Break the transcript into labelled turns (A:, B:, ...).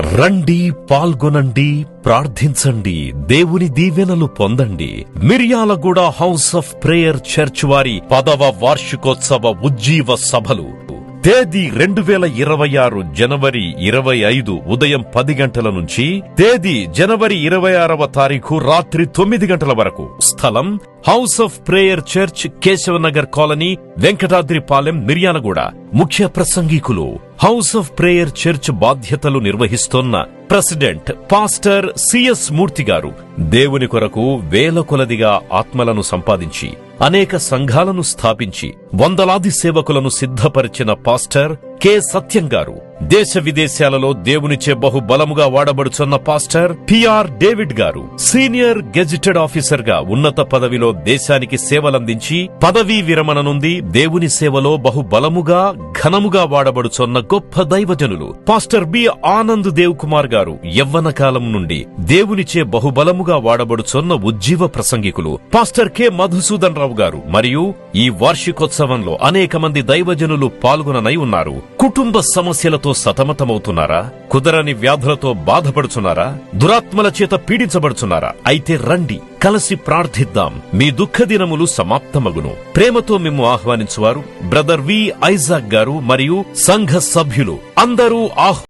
A: రండి పాల్గొనండి ప్రార్థించండి దేవుని దీవెనలు పొందండి. Miryalaguda house of prayer church వారి పదవ వార్షికోత్సవ ఉజ్జీవ సభలు. తేదీ రెండు వేల ఇరవై ఆరు జనవరి ఇరవై ఐదు ఉదయం పది గంటల నుంచి తేదీ జనవరి ఇరవై ఆరవ తారీఖు రాత్రి తొమ్మిది గంటల వరకు. స్థలం house of prayer church Keshavnagar colony Venkatadripalem Miryalaguda. ముఖ్య ప్రసంగికులు హౌస్ ఆఫ్ ప్రేయర్ చర్చ్ బాధ్యతలు నిర్వహిస్తోన్న president pastor C S Murthy garu దేవుని కొరకు వేల కొలదిగా ఆత్మలను సంపాదించి అనేక సంఘాలను స్థాపించి వందలాది సేవకులను సిద్ధపరిచిన పాస్టర్ కె. సత్యం గారు. దేశ విదేశాలలో దేవునిచే బహు బలముగా వాడబడుచున్న pastor P R David garu. Senior gazetted ఆఫీసర్గా ఉన్నత పదవిలో దేశానికి సేవలందించి పదవీ విరమణ నుండి దేవుని సేవలో బహు బలముగా ఘనముగా వాడబడుచున్న గొప్ప దైవజనులు. Pastor B. ఆనంద్ దేవ్ కుమార్ గారు యవ్వన కాలం నుండి దేవునిచే బహుబలముగా వాడబడుచున్న ఉజ్జీవ ప్రసంగికులు. Pastor K. మధుసూదన్ రావు గారు మరియు ఈ వార్షికోత్సవంలో అనేక మంది దైవజనులు పాల్గొననై ఉన్నారు. కుటుంబ సమస్యలతో సతమతమవుతున్నారా? కుదరని వ్యాధులతో బాధపడుచున్నారా? దురాత్మల చేత పీడించబడుచున్నారా? అయితే రండి కలిసి ప్రార్థిద్దాం. మీ దుఃఖ దినములు సమాప్తమగును. ప్రేమతో మేము ఆహ్వానించువారు బ్రదర్ వి ఐజాక్ గారు మరియు సంఘ సభ్యులు అందరూ ఆహ్